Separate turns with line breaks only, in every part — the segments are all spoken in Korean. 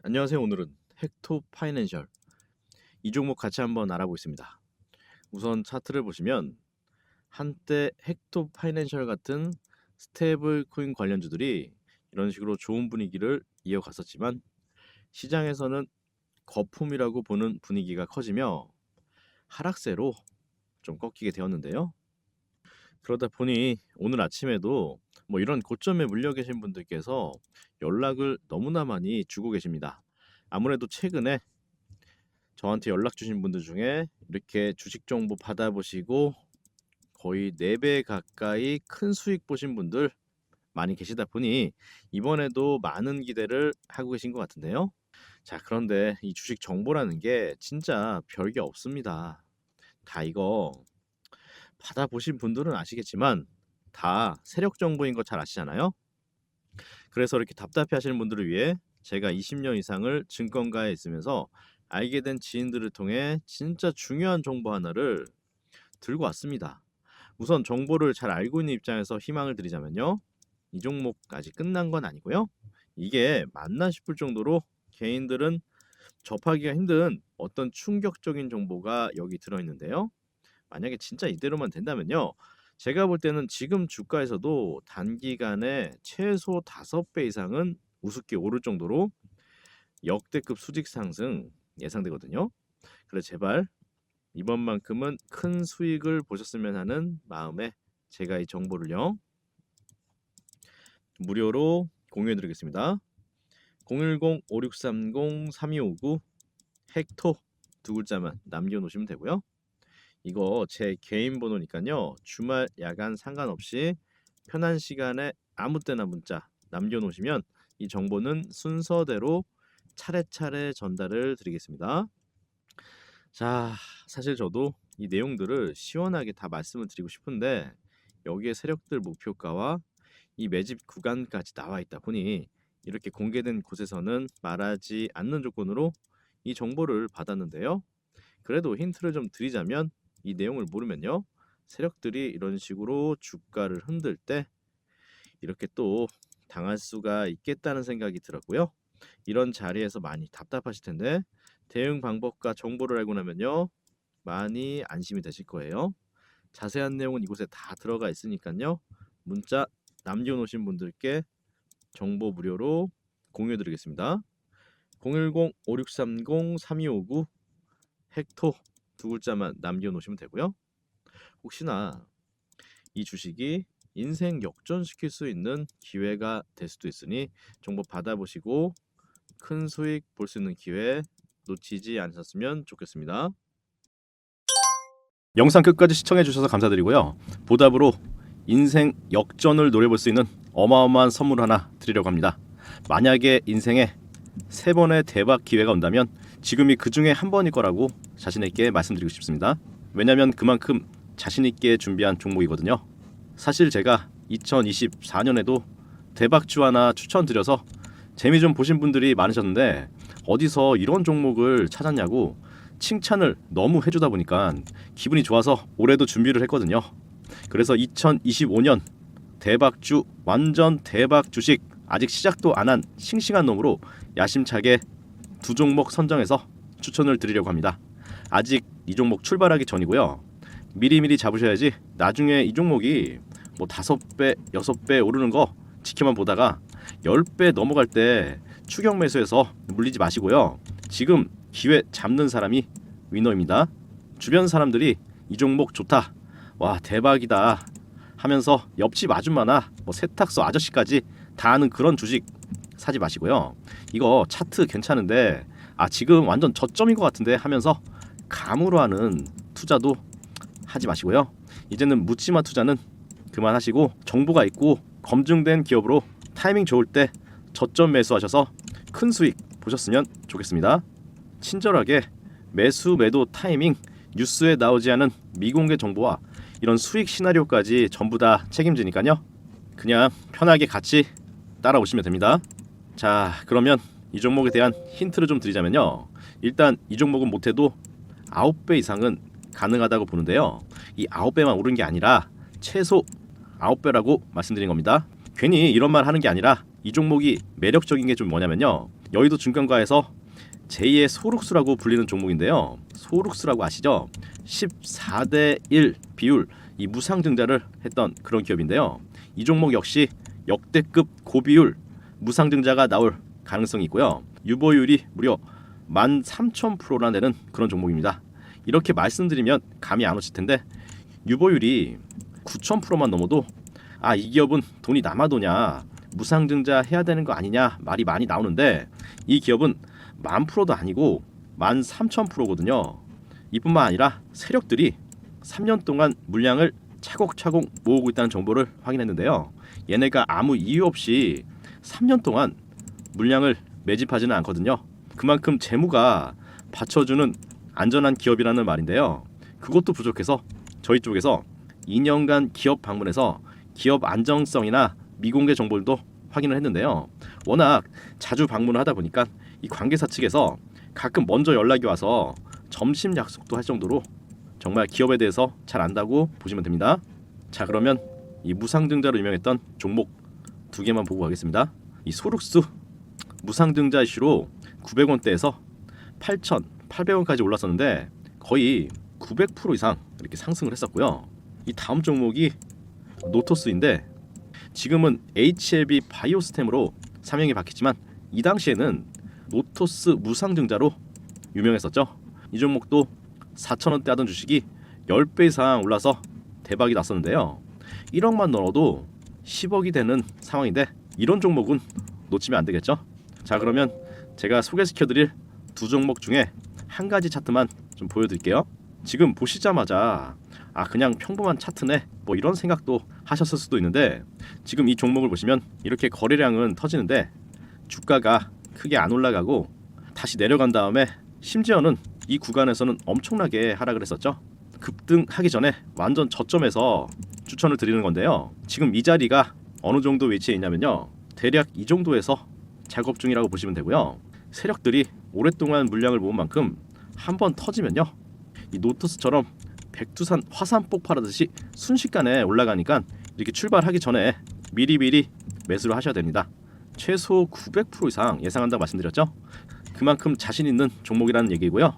안녕하세요. 오늘은 헥토 파이낸셜 이 종목 같이 한번 알아보겠습니다. 우선 차트를 보시면 한때 헥토 파이낸셜 같은 스테이블 코인 관련주들이 이런 식으로 좋은 분위기를 이어갔었지만 시장에서는 거품이라고 보는 분위기가 커지며 하락세로 좀 꺾이게 되었는데요. 그러다 보니 오늘 아침에도 뭐 이런 고점에 물려 계신 분들께서 연락을 너무나 많이 주고 계십니다. 아무래도 최근에 저한테 연락 주신 분들 중에 이렇게 주식 정보 받아보시고 거의 4배 가까이 큰 수익 보신 분들 많이 계시다 보니 이번에도 많은 기대를 하고 계신 것 같은데요. 자, 그런데 이 주식 정보라는 게 진짜 별게 없습니다. 다 이거 받아보신 분들은 아시겠지만 다 세력 정보인 거 잘 아시잖아요. 그래서 이렇게 답답해 하시는 분들을 위해 제가 20년 이상을 증권가에 있으면서 알게 된 지인들을 통해 진짜 중요한 정보 하나를 들고 왔습니다. 우선 정보를 잘 알고 있는 입장에서 희망을 드리자면요. 이 종목 아직 끝난 건 아니고요. 이게 맞나 싶을 정도로 개인들은 접하기가 힘든 어떤 충격적인 정보가 여기 들어있는데요. 만약에 진짜 이대로만 된다면요. 제가 볼 때는 지금 주가에서도 단기간에 최소 5배 이상은 우습게 오를 정도로 역대급 수직 상승 예상되거든요. 그래서 제발 이번만큼은 큰 수익을 보셨으면 하는 마음에 제가 이 정보를요. 무료로 공유해 드리겠습니다. 010-5630-3259 헥토 두 글자만 남겨 놓으시면 되고요. 이거 제 개인 번호니까요. 주말 야간 상관없이 편한 시간에 아무 때나 문자 남겨 놓으시면 이 정보는 순서대로 차례차례 전달을 드리겠습니다. 자, 사실 저도 이 내용들을 시원하게 다 말씀을 드리고 싶은데 여기에 세력들 목표가와 이 매집 구간까지 나와 있다 보니 이렇게 공개된 곳에서는 말하지 않는 조건으로 이 정보를 받았는데요. 그래도 힌트를 좀 드리자면 이 내용을 모르면요. 세력들이 이런 식으로 주가를 흔들 때 이렇게 또 당할 수가 있겠다는 생각이 들었고요. 이런 자리에서 많이 답답하실 텐데 대응 방법과 정보를 알고 나면요. 많이 안심이 되실 거예요. 자세한 내용은 이곳에 다 들어가 있으니까요. 문자 남겨놓으신 분들께 정보 무료로 공유해 드리겠습니다. 010-5630-3259 헥토 두 글자만 남겨놓으시면 되고요. 혹시나 이 주식이 인생 역전시킬 수 있는 기회가 될 수도 있으니 정보 받아보시고 큰 수익 볼 수 있는 기회 놓치지 않으셨으면 좋겠습니다.
영상 끝까지 시청해 주셔서 감사드리고요. 보답으로 인생 역전을 노려볼 수 있는 어마어마한 선물 하나 드리려고 합니다. 만약에 인생에 세 번의 대박 기회가 온다면 지금이 그 중에 한 번일 거라고 자신 있게 말씀드리고 싶습니다. 왜냐하면 그만큼 자신 있게 준비한 종목이거든요. 사실 제가 2024년에도 대박주 하나 추천드려서 재미 좀 보신 분들이 많으셨는데 어디서 이런 종목을 찾았냐고 칭찬을 너무 해주다 보니까 기분이 좋아서 올해도 준비를 했거든요. 그래서 2025년 대박주 완전 대박 주식 아직 시작도 안 한 싱싱한 놈으로 야심차게 두 종목 선정해서 추천을 드리려고 합니다. 아직 이 종목 출발하기 전이고요. 미리미리 잡으셔야지 나중에 이 종목이 뭐 다섯 배, 여섯 배 오르는 거 지켜만 보다가 열 배 넘어갈 때 추격 매수해서 물리지 마시고요. 지금 기회 잡는 사람이 위너입니다. 주변 사람들이 이 종목 좋다. 와, 대박이다. 하면서 옆집 아줌마나 뭐 세탁소 아저씨까지 다 아는 그런 주식 사지 마시고요. 이거 차트 괜찮은데 아 지금 완전 저점인 것 같은데 하면서 감으로 하는 투자도 하지 마시고요. 이제는 묻지마 투자는 그만하시고 정보가 있고 검증된 기업으로 타이밍 좋을 때 저점 매수하셔서 큰 수익 보셨으면 좋겠습니다. 친절하게 매수 매도 타이밍 뉴스에 나오지 않은 미공개 정보와 이런 수익 시나리오까지 전부 다 책임지니까요. 그냥 편하게 같이 따라오시면 됩니다. 자, 그러면 이 종목에 대한 힌트를 좀 드리자면요. 일단 이 종목은 못해도 9배 이상은 가능하다고 보는데요. 이 9배만 오른 게 아니라 최소 9배라고 말씀드린 겁니다. 괜히 이런 말 하는 게 아니라 이 종목이 매력적인 게 좀 뭐냐면요. 여의도 증권가에서 제2의 소룩스라고 불리는 종목인데요. 소룩스라고 아시죠? 14대 1 비율 이 무상증자를 했던 그런 기업인데요. 이 종목 역시 역대급 고비율 무상증자가 나올 가능성이 있고요. 유보율이 무려 13,000%나 되는 그런 종목입니다. 이렇게 말씀드리면 감이 안 오실 텐데 유보율이 9,000%만 넘어도 아 이 기업은 돈이 남아도냐 무상증자 해야 되는 거 아니냐 말이 많이 나오는데 이 기업은 만 프로도 아니고 만 삼천 프로거든요. 이뿐만 아니라 세력들이 3년 동안 물량을 차곡차곡 모으고 있다는 정보를 확인했는데요. 얘네가 아무 이유 없이 3년 동안 물량을 매집하지는 않거든요. 그만큼 재무가 받쳐주는 안전한 기업이라는 말인데요. 그것도 부족해서 저희 쪽에서 2년간 기업 방문해서 기업 안정성이나 미공개 정보들도 확인을 했는데요. 워낙 자주 방문을 하다 보니까 이 관계사 측에서 가끔 먼저 연락이 와서 점심 약속도 할 정도로 정말 기업에 대해서 잘 안다고 보시면 됩니다. 자 그러면 이 무상증자로 유명했던 종목 두 개만 보고 가겠습니다. 이 소룩스 무상증자 이슈로 900원대에서 8,800원까지 올랐었는데 거의 900% 이상 이렇게 상승을 했었고요. 이 다음 종목이 노토스인데 지금은 HLB 바이오스템으로 사명이 바뀌었지만 이 당시에는 노토스 무상증자로 유명했었죠. 이 종목도 4천원대 하던 주식이 10배 이상 올라서 대박이 났었는데요. 1억만 넣어도 10억이 되는 상황인데 이런 종목은 놓치면 안 되겠죠. 자 그러면 제가 소개시켜드릴 두 종목 중에 한 가지 차트만 좀 보여드릴게요. 지금 보시자마자 아 그냥 평범한 차트네 뭐 이런 생각도 하셨을 수도 있는데 지금 이 종목을 보시면 이렇게 거래량은 터지는데 주가가 크게 안 올라가고 다시 내려간 다음에 심지어는 이 구간에서는 엄청나게 하락을 했었죠. 급등하기 전에 완전 저점에서 추천을 드리는 건데요. 지금 이 자리가 어느 정도 위치에 있냐면요. 대략 이 정도에서 작업 중이라고 보시면 되고요. 세력들이 오랫동안 물량을 모은 만큼 한 번 터지면요. 이 노트스처럼 백두산 화산 폭발하듯이 순식간에 올라가니까 이렇게 출발하기 전에 미리미리 매수를 하셔야 됩니다. 최소 900% 이상 예상한다고 말씀드렸죠. 그만큼 자신 있는 종목이라는 얘기고요.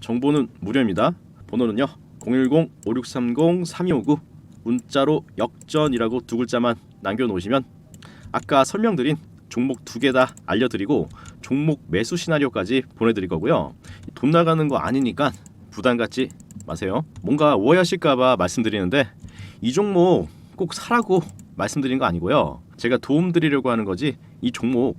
정보는 무료입니다. 번호는요. 010-5630-3259 문자로 역전이라고 두 글자만 남겨놓으시면 아까 설명드린 종목 두 개 다 알려드리고 종목 매수 시나리오까지 보내드릴 거고요. 돈 나가는 거 아니니까 부담 갖지 마세요. 뭔가 오해하실까봐 말씀드리는데 이 종목 꼭 사라고 말씀드린 거 아니고요. 제가 도움 드리려고 하는 거지 이 종목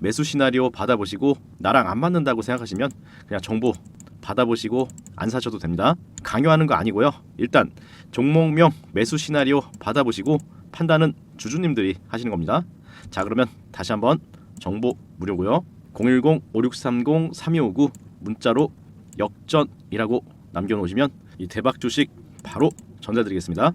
매수 시나리오 받아보시고 나랑 안 맞는다고 생각하시면 그냥 정보 받아보시고 안 사셔도 됩니다. 강요하는 거 아니고요. 일단 종목명 매수 시나리오 받아보시고 판단은 주주님들이 하시는 겁니다. 자 그러면 다시 한번 정보 무료고요. 010-5630-3259 문자로 역전이라고 남겨놓으시면 이 대박 주식 바로 전달드리겠습니다.